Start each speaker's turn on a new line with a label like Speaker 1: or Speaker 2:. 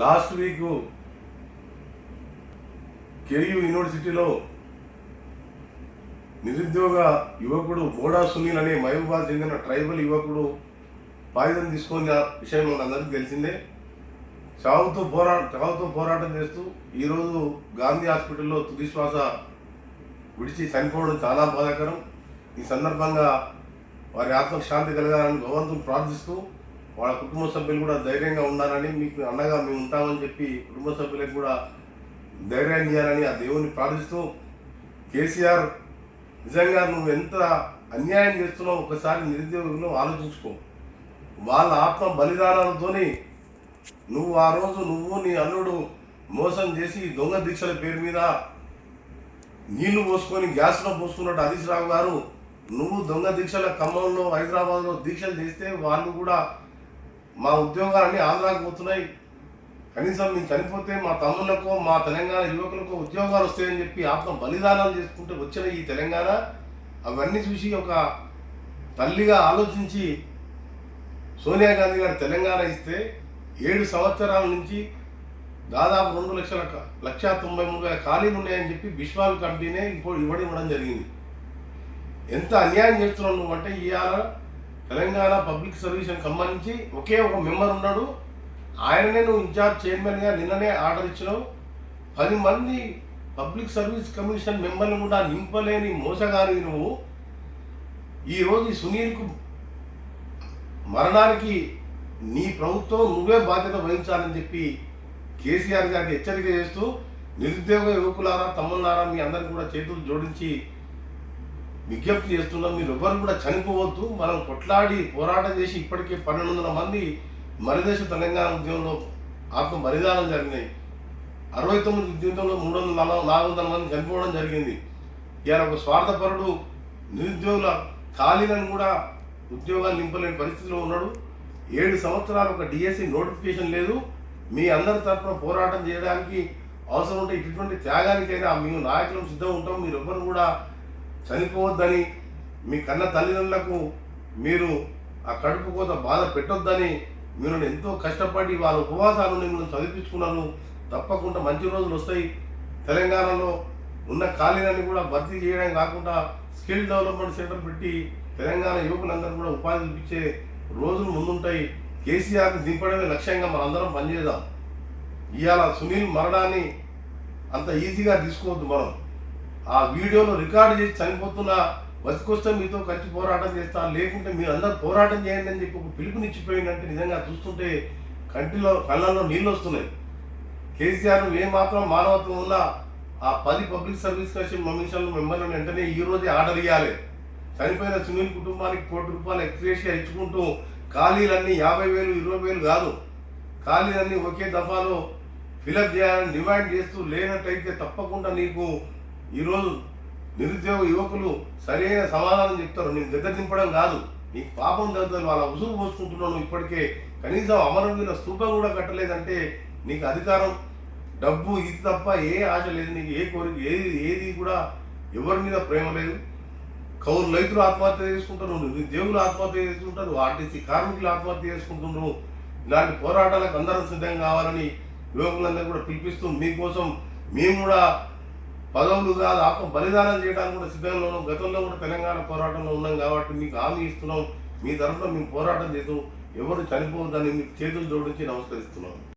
Speaker 1: Last week KU యూనివర్సిటీలో నిరుద్యోగ యువకుడు బోడా సునీల్ అనే మహబూబాద్ చెందిన ట్రైబల్ యువకుడు పాయిదం తీసుకున్న విషయం మనందరికీ తెలిసిందే. చావుతో పోరా చావుతో పోరాటం చేస్తూ ఈరోజు గాంధీ హాస్పిటల్లో తుదిశ్వాస విడిచి చనిపోవడం చాలా బాధాకరం. ఈ సందర్భంగా వారి ఆత్మకు శాంతి కలగాలని భగవంతుని ప్రార్థిస్తూ వాళ్ళ కుటుంబ సభ్యులు కూడా ధైర్యంగా ఉండాలని మీకు అండగా మేము ఉంటామని చెప్పి కుటుంబ సభ్యులకు కూడా ధైర్యాన్ని ఇవ్వాలని ఆ దేవుని ప్రార్థిస్తూ కేసీఆర్ నిజంగా నువ్వు ఎంత అన్యాయం చేస్తున్నావు ఒకసారి నిరుద్యోగులు ఆలోచించుకో. వాళ్ళ ఆత్మ బలిదానాలతోని నువ్వు ఆ రోజు నువ్వు నీ అల్లుడు మోసం చేసి దొంగ దీక్షల పేరు మీద నీళ్ళు పోసుకొని గ్యాస్లో పోసుకున్నట్టు హరీష్ రావు గారు నువ్వు దొంగ దీక్షల ఖమ్మంలో హైదరాబాద్లో దీక్షలు చేస్తే వాళ్ళు కూడా మా ఉద్యోగాలన్నీ ఆంధ్రాకి పోతున్నాయి. కనీసం మేము చనిపోతే మా తమ్ముళ్ళకు మా తెలంగాణ యువకులకు ఉద్యోగాలు వస్తాయని చెప్పి ఆత్మ బలిదానాలు చేసుకుంటూ వచ్చిన ఈ తెలంగాణ అవన్నీ చూసి ఒక తల్లిగా ఆలోచించి సోనియా గాంధీ గారు తెలంగాణ ఇస్తే ఏడు సంవత్సరాల నుంచి దాదాపు రెండు లక్షల లక్ష తొంభై మూడు వేల ఖాళీలు ఉన్నాయని చెప్పి విశ్వాలు కంపెనీనే ఇప్పుడు ఇవ్వడం ఇవ్వడం జరిగింది. ఎంత అన్యాయం చేస్తున్నావు నువ్వు అంటే ఇవాళ తెలంగాణ పబ్లిక్ సర్వీస్ సంబంధించి ఒకే ఒక మెంబర్ ఉన్నాడు. ఆయననే నువ్వు ఇన్ఛార్జ్ చైర్మన్గా నిన్ననే ఆర్డర్ ఇచ్చినావు. పది మంది పబ్లిక్ సర్వీస్ కమిషన్ మెంబర్ని కూడా నింపలేని మోసగాని నువ్వు. ఈరోజు ఈ సునీల్కు మరణానికి నీ ప్రభుత్వం నువ్వే బాధ్యత వహించాలని చెప్పి కేసీఆర్ గారికి హెచ్చరిక చేస్తూ నిరుద్యోగ యువకులారా తమ్ముళ్ళారా మీ అందరికి కూడా చేతులు జోడించి విజ్ఞప్తి చేస్తున్నాం మీరు ఎవరు కూడా చనిపోవద్దు. మనం కొట్లాడి పోరాటం చేసి ఇప్పటికే పన్నెండు వందల మంది మరిదేశ తెలంగాణ ఉద్యమంలో ఆత్మ బలిదానం జరిగినాయి. అరవై తొమ్మిది ఉద్యమంలో మూడు వందల నలభై నాలుగు వందల మంది చనిపోవడం జరిగింది. ఇవాళ ఒక స్వార్థపరుడు నిరుద్యోగుల ఖాళీలను కూడా ఉద్యోగాలు నింపలేని పరిస్థితిలో ఉన్నాడు. ఏడు సంవత్సరాలు ఒక డిఎస్సి నోటిఫికేషన్ లేదు. మీ అందరి తరఫున పోరాటం చేయడానికి అవసరం ఉంటే ఇటువంటి త్యాగానికైనా మేము నాయకులం సిద్ధం ఉంటాం. మీరు ఎవ్వరు కూడా చనిపోవద్దని మీ కన్న తల్లిదండ్రులకు మీరు ఆ కడుపు కోత బాధ పెట్టొద్దని మీరు ఎంతో కష్టపడి వాళ్ళ ఉపవాసాలు మిమ్మల్ని చదివించుకున్నారు. తప్పకుండా మంచి రోజులు వస్తాయి. తెలంగాణలో ఉన్న ఖాళీలన్నీ కూడా భర్తీ చేయడం కాకుండా స్కిల్ డెవలప్మెంట్ సెంటర్ పెట్టి తెలంగాణ యువకులందరూ కూడా ఉపాధి ఇప్పించే రోజులు ముందుంటాయి. కేసీఆర్ని దింపడమే లక్ష్యంగా మనందరం పనిచేద్దాం. ఇవాళ సునీల్ మరణాన్ని అంత ఈజీగా తీసుకోవద్దు మనం. ఆ వీడియోలో రికార్డు చేసి చనిపోతున్న బతికొస్తే మీతో కలిసి పోరాటం చేస్తా లేకుంటే మీరు అందరు పోరాటం చేయండి అని చెప్పి ఒక పిలుపునిచ్చిపోయిందంటే నిజంగా చూస్తుంటే కంటిలో కళ్ళల్లో నీళ్ళు వస్తున్నాయి. కేసీఆర్ ఏ మాత్రం మానవత్వం వల్ల ఆ పది పబ్లిక్ సర్వీస్ కమిషన్ కమిషన్ మిమ్మల్ని వెంటనే ఈ రోజే ఆర్డర్ ఇవ్వాలి చనిపోయిన సునీల్ కుటుంబానికి కోటి రూపాయలు ఎక్స్గ్రేషియా ఇచ్చుకుంటూ ఖాళీలన్నీ యాభై వేలు ఇరవై వేలు కాదు. ఖాళీలన్నీ ఒకే దఫాలో ఫిలప్ చేయాలని డిమాండ్ చేస్తూ లేనట్టయితే తప్పకుండా నీకు ఈరోజు నిరుద్యోగ యువకులు సరైన సమాధానం చెప్తారు. నేను దగ్గర దింపడం కాదు. నీకు పాపం జరుగుతుంది. వాళ్ళ ఉసుగు పోసుకుంటున్నాను. ఇప్పటికే కనీసం అమరవీరుల స్థూపం కూడా కట్టలేదంటే నీకు అధికారం. డబ్బు ఇది తప్ప ఏ ఆశ లేదు. నీకు ఏ కోరిక ఏది ఏది కూడా ఎవరి మీద ప్రేమ లేదు. కౌరు రైతులు ఆత్మహత్య చేసుకుంటారు నిరుద్యోగులు ఆత్మహత్య చేసుకుంటారు ఆర్టీసీ కార్మికులు ఆత్మహత్య చేసుకుంటున్నారు. ఇలాంటి పోరాటాలకు అందరం సిద్ధం కావాలని యువకులందరూ కూడా పిలిపిస్తూ మీకోసం మేము కూడా పదవులు కాదు ఆత్మ బలిదానం చేయడానికి కూడా సిద్ధంగా ఉన్నాం. గతంలో కూడా తెలంగాణ పోరాటంలో ఉన్నాం కాబట్టి మీకు హామీ ఇస్తున్నాం. మీ తరఫున మేము పోరాటం చేస్తూ ఎవరు చనిపోవద్దని మీకు చేతులు జోడించి నమస్కరిస్తున్నాం.